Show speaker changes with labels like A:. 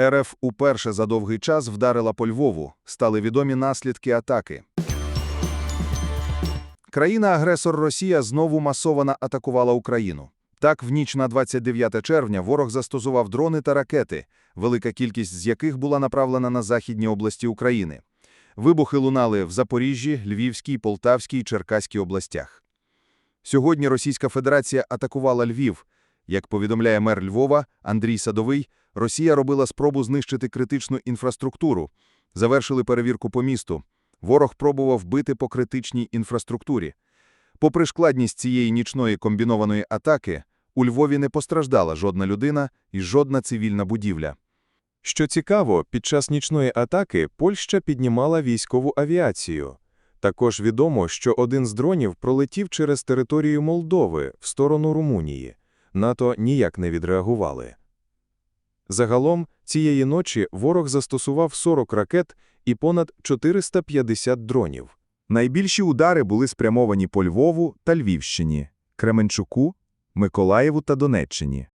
A: РФ уперше за довгий час вдарила по Львову, стали відомі наслідки атаки. Країна-агресор Росія знову масовано атакувала Україну. Так, в ніч на 29 червня ворог застосував дрони та ракети, велика кількість з яких була направлена на західні області України. Вибухи лунали в Запоріжжі, Львівській, Полтавській і Черкаській областях. Сьогодні Російська Федерація атакувала Львів. Як повідомляє мер Львова Андрій Садовий, Росія робила спробу знищити критичну інфраструктуру. Завершили перевірку по місту. Ворог пробував бити по критичній інфраструктурі. Попри складність цієї нічної комбінованої атаки, у Львові не постраждала жодна людина і жодна цивільна будівля.
B: Що цікаво, під час нічної атаки Польща піднімала військову авіацію. Також відомо, що один з дронів пролетів через територію Молдови в сторону Румунії. НАТО ніяк не відреагували. Загалом, цієї ночі ворог застосував 40 ракет і понад 450 дронів.
C: Найбільші удари були спрямовані по Львову та Львівщині, Кременчуку, Миколаєву та Донеччині.